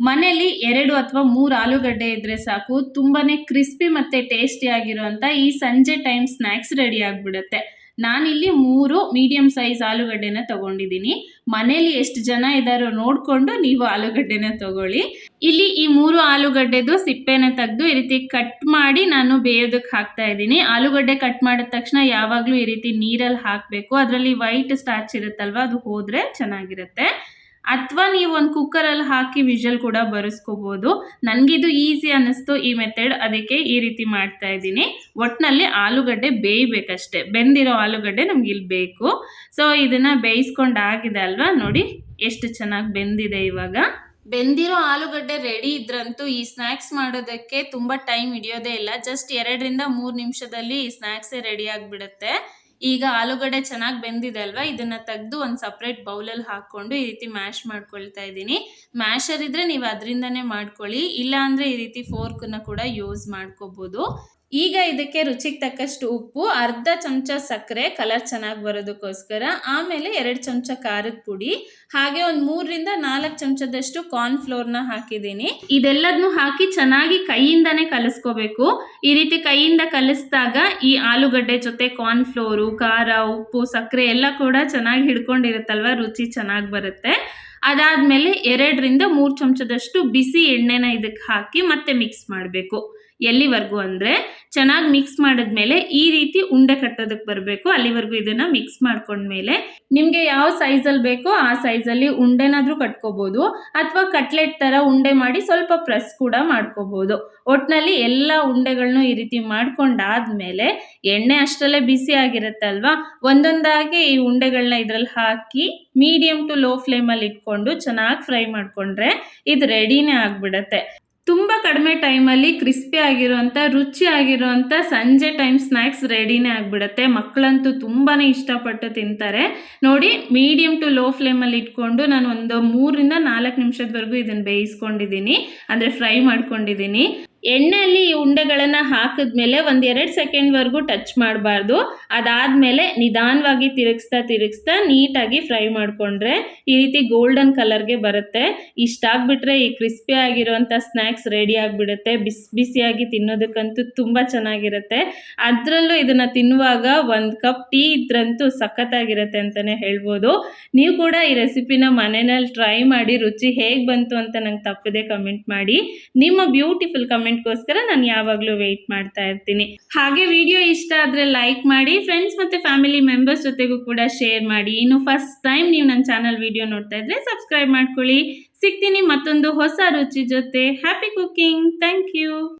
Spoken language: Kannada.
ಮನೇಲಿ ಎರಡು ಅಥವಾ ಮೂರು ಆಲೂಗಡ್ಡೆ ಇದ್ರೆ ಸಾಕು, ತುಂಬಾನೇ ಕ್ರಿಸ್ಪಿ ಮತ್ತೆ ಟೇಸ್ಟಿ ಆಗಿರುವಂತ ಈ ಸಂಜೆ ಟೈಮ್ ಸ್ನ್ಯಾಕ್ಸ್ ರೆಡಿ ಆಗ್ಬಿಡುತ್ತೆ. ನಾನಿಲ್ಲಿ ಮೂರು ಮೀಡಿಯಂ ಸೈಜ್ ಆಲೂಗಡ್ಡೆನ ತಗೊಂಡಿದ್ದೀನಿ. ಮನೇಲಿ ಎಷ್ಟು ಜನ ಇದ್ದಾರೋ ನೋಡಿಕೊಂಡು ನೀವು ಆಲೂಗಡ್ಡೆನ ತಗೊಳ್ಳಿ. ಇಲ್ಲಿ ಈ ಮೂರು ಆಲೂಗಡ್ಡೆದು ಸಿಪ್ಪೆನ ತೆಗೆದು ಈ ರೀತಿ ಕಟ್ ಮಾಡಿ ನಾನು ಬೇಯೋದಕ್ಕೆ ಹಾಕ್ತಾ ಇದ್ದೀನಿ. ಆಲೂಗಡ್ಡೆ ಕಟ್ ಮಾಡಿದ ತಕ್ಷಣ ಯಾವಾಗಲೂ ಈ ರೀತಿ ನೀರಲ್ಲಿ ಹಾಕಬೇಕು. ಅದರಲ್ಲಿ ವೈಟ್ ಸ್ಟಾರ್ಚ್ ಇರುತ್ತಲ್ವ, ಅದು ಹೋದರೆ ಚೆನ್ನಾಗಿರುತ್ತೆ. ಅಥವಾ ನೀವು ಒಂದು ಕುಕ್ಕರಲ್ಲಿ ಹಾಕಿ ವಿಷಲ್ ಕೂಡ ಬರೆಸ್ಕೋಬೋದು. ನನಗಿದು ಈಸಿ ಅನ್ನಿಸ್ತು ಈ ಮೆಥಡ್ ಅದಕ್ಕೆ ಈ ರೀತಿ ಮಾಡ್ತಾ ಇದ್ದೀನಿ. ಒಟ್ಟಿನಲ್ಲಿ ಆಲೂಗಡ್ಡೆ ಬೇಯಬೇಕಷ್ಟೆ. ಬೆಂದಿರೋ ಆಲೂಗಡ್ಡೆ ನಮ್ಗೆ ಇಲ್ಲಿ ಬೇಕು. ಸೊ ಇದನ್ನು ಬೇಯಿಸ್ಕೊಂಡು ಆಗಿದೆ ಅಲ್ವಾ? ನೋಡಿ, ಎಷ್ಟು ಚೆನ್ನಾಗಿ ಬೆಂದಿದೆ ಇವಾಗ. ಬೆಂದಿರೋ ಆಲೂಗಡ್ಡೆ ರೆಡಿ ಇದ್ರಂತೂ ಈ ಸ್ನ್ಯಾಕ್ಸ್ ಮಾಡೋದಕ್ಕೆ ತುಂಬ ಟೈಮ್ ಹಿಡಿಯೋದೇ ಇಲ್ಲ. ಜಸ್ಟ್ ಎರಡರಿಂದ ಮೂರು ನಿಮಿಷದಲ್ಲಿ ಈ ಸ್ನ್ಯಾಕ್ಸೇ ರೆಡಿ ಆಗಿಬಿಡುತ್ತೆ. ಈಗ ಆಲೂಗಡ್ಡೆ ಚೆನ್ನಾಗಿ ಬೆಂದಿದೆ ಅಲ್ವಾ? ಇದನ್ನ ತೆಗೆದು ಒಂದು ಸಪ್ರೇಟ್ ಬೌಲಲ್ಲಿ ಹಾಕ್ಕೊಂಡು ಈ ರೀತಿ ಮ್ಯಾಶ್ ಮಾಡ್ಕೊಳ್ತಾ ಇದ್ದೀನಿ. ಮ್ಯಾಶರ್ ಇದ್ರೆ ನೀವು ಅದರಿಂದನೇ ಮಾಡ್ಕೊಳ್ಳಿ. ಇಲ್ಲ ಅಂದ್ರೆ ಈ ರೀತಿ ಫೋರ್ಕನ್ನ ಕೂಡ ಯೂಸ್ ಮಾಡ್ಕೋಬೋದು. ಈಗ ಇದಕ್ಕೆ ರುಚಿಗೆ ತಕ್ಕಷ್ಟು ಉಪ್ಪು, ಅರ್ಧ ಚಮಚ ಸಕ್ಕರೆ ಕಲರ್ ಚೆನ್ನಾಗಿ ಬರೋದಕ್ಕೋಸ್ಕರ. ಆಮೇಲೆ ಎರಡು ಚಮಚ ಖಾರದ ಪುಡಿ, ಹಾಗೆ ಒಂದು ಮೂರರಿಂದ ನಾಲ್ಕು ಚಮಚದಷ್ಟು ಕಾರ್ನ್ ಫ್ಲೋರ್ನ ಹಾಕಿದ್ದೀನಿ. ಇದೆಲ್ಲದನ್ನು ಹಾಕಿ ಚೆನ್ನಾಗಿ ಕೈಯಿಂದನೇ ಕಲಿಸ್ಕೋಬೇಕು. ಈ ರೀತಿ ಕೈಯಿಂದ ಕಲಿಸಿದಾಗ ಈ ಆಲೂಗಡ್ಡೆ ಜೊತೆ ಕಾರ್ನ್ ಫ್ಲೋರು ಖಾರ, ಉಪ್ಪು, ಸಕ್ಕರೆ ಎಲ್ಲ ಕೂಡ ಚೆನ್ನಾಗಿ ಹಿಡ್ಕೊಂಡಿರುತ್ತಲ್ವ? ರುಚಿ ಚೆನ್ನಾಗಿ ಬರುತ್ತೆ. ಅದಾದಮೇಲೆ ಎರಡರಿಂದ ಮೂರು ಚಮಚದಷ್ಟು ಬಿಸಿ ಎಣ್ಣೆನ ಇದಕ್ಕೆ ಹಾಕಿ ಮತ್ತೆ ಮಿಕ್ಸ್ ಮಾಡಬೇಕು. ಎಲ್ಲಿವರೆಗೂ ಅಂದರೆ ಚೆನ್ನಾಗಿ ಮಿಕ್ಸ್ ಮಾಡಿದ್ಮೇಲೆ ಈ ರೀತಿ ಉಂಡೆ ಕಟ್ಟೋದಕ್ಕೆ ಬರಬೇಕು. ಅಲ್ಲಿವರೆಗೂ ಇದನ್ನು ಮಿಕ್ಸ್ ಮಾಡ್ಕೊಂಡ್ಮೇಲೆ ನಿಮಗೆ ಯಾವ ಸೈಜಲ್ಲಿ ಬೇಕೋ ಆ ಸೈಜಲ್ಲಿ ಉಂಡೆನಾದರೂ ಕಟ್ಕೋಬೋದು. ಅಥವಾ ಕಟ್ಲೆಟ್ ಥರ ಉಂಡೆ ಮಾಡಿ ಸ್ವಲ್ಪ ಪ್ರೆಸ್ ಕೂಡ ಮಾಡ್ಕೋಬೋದು. ಒಟ್ಟಿನಲ್ಲಿ ಎಲ್ಲ ಉಂಡೆಗಳನ್ನು ಈ ರೀತಿ ಮಾಡ್ಕೊಂಡಾದ್ಮೇಲೆ ಎಣ್ಣೆ ಅಷ್ಟರಲ್ಲೇ ಬಿಸಿ ಆಗಿರುತ್ತಲ್ವಾ? ಒಂದೊಂದಾಗಿ ಈ ಉಂಡೆಗಳನ್ನ ಇದರಲ್ಲಿ ಹಾಕಿ ಮೀಡಿಯಮ್ ಟು ಲೋ ಫ್ಲೇಮಲ್ಲಿ ಇಟ್ಕೊಂಡು ಚೆನ್ನಾಗಿ ಫ್ರೈ ಮಾಡಿಕೊಂಡ್ರೆ ಇದು ರೆಡಿನೇ ಆಗಿಬಿಡತ್ತೆ. ಕಡಿಮೆ ಟೈಮಲ್ಲಿ ಕ್ರಿಸ್ಪಿ ಆಗಿರೋಂಥ, ರುಚಿ ಆಗಿರೋಂಥ ಸಂಜೆ ಟೈಮ್ ಸ್ನ್ಯಾಕ್ಸ್ ರೆಡಿನೇ ಆಗಿಬಿಡುತ್ತೆ. ಮಕ್ಕಳಂತೂ ತುಂಬಾ ಇಷ್ಟಪಟ್ಟು ತಿಂತಾರೆ. ನೋಡಿ ಮೀಡಿಯಮ್ ಟು ಲೋ ಫ್ಲೇಮಲ್ಲಿ ಇಟ್ಕೊಂಡು ನಾನು ಒಂದು ಮೂರರಿಂದ ನಾಲ್ಕು ನಿಮಿಷದವರೆಗೂ ಇದನ್ನು ಬೇಯಿಸ್ಕೊಂಡಿದ್ದೀನಿ. ಅಂದರೆ ಫ್ರೈ ಮಾಡ್ಕೊಂಡಿದ್ದೀನಿ. ಎಣ್ಣೆಯಲ್ಲಿ ಈ ಉಂಡೆಗಳನ್ನು ಹಾಕಿದ್ಮೇಲೆ ಒಂದು ಎರಡು ಸೆಕೆಂಡ್ವರೆಗೂ ಟಚ್ ಮಾಡಬಾರ್ದು. ಅದಾದಮೇಲೆ ನಿಧಾನವಾಗಿ ತಿರುಗಿಸ್ತಾ ತಿರುಗಿಸ್ತಾ ನೀಟಾಗಿ ಫ್ರೈ ಮಾಡಿಕೊಂಡ್ರೆ ಈ ರೀತಿ ಗೋಲ್ಡನ್ ಕಲರ್ಗೆ ಬರುತ್ತೆ. ಇಷ್ಟಾಗ್ಬಿಟ್ರೆ ಈ ಕ್ರಿಸ್ಪಿ ಆಗಿರುವಂಥ ಸ್ನ್ಯಾಕ್ಸ್ ರೆಡಿ ಆಗಿಬಿಡುತ್ತೆ. ಬಿಸಿ ಬಿಸಿಯಾಗಿ ತಿನ್ನೋದಕ್ಕಂತೂ ತುಂಬ ಚೆನ್ನಾಗಿರುತ್ತೆ. ಅದರಲ್ಲೂ ಇದನ್ನು ತಿನ್ನುವಾಗ ಒಂದು ಕಪ್ ಟೀ ಇದ್ರಂತೂ ಸಖತ್ತಾಗಿರುತ್ತೆ ಅಂತಲೇ ಹೇಳ್ಬೋದು. ನೀವು ಕೂಡ ಈ ರೆಸಿಪಿನ ಮನೆಯಲ್ಲಿ ಟ್ರೈ ಮಾಡಿ, ರುಚಿ ಹೇಗೆ ಬಂತು ಅಂತ ನಂಗೆ ತಪ್ಪದೆ ಕಮೆಂಟ್ ಮಾಡಿ. ನಿಮ್ಮ ಬ್ಯೂಟಿಫುಲ್ ಕಮೆಂಟ್ಗೋಸ್ಕರ ನಾನು ಯಾವಾಗಲೂ ವೆಯ್ಟ್ ಮಾಡ್ತಾ ಇರ್ತೀನಿ. ಹಾಗೆ ವಿಡಿಯೋ ಇಷ್ಟ ಆದರೆ ಲೈಕ್ ಮಾಡಿ ಫ್ರೆಂಡ್ಸ್ ಮತ್ತು ಫ್ಯಾಮಿಲಿ ಮೆಂಬರ್ಸ್ ಜೊತೆಗೂ ಕೂಡ ಶೇರ್ ಮಾಡಿ. ಇನ್ನು ಫಸ್ಟ್ ಟೈಮ್ ನೀವು ನನ್ನ ಚಾನಲ್ ವಿಡಿಯೋ ನೋಡ್ತಾ ಇದ್ರೆ ಸಬ್ಸ್ಕ್ರೈಬ್ ಮಾಡ್ಕೊಳ್ಳಿ. ಸಿಗ್ತೀನಿ ಮತ್ತೊಂದು ಹೊಸ ರುಚಿ ಜೊತೆ. Happy cooking thank you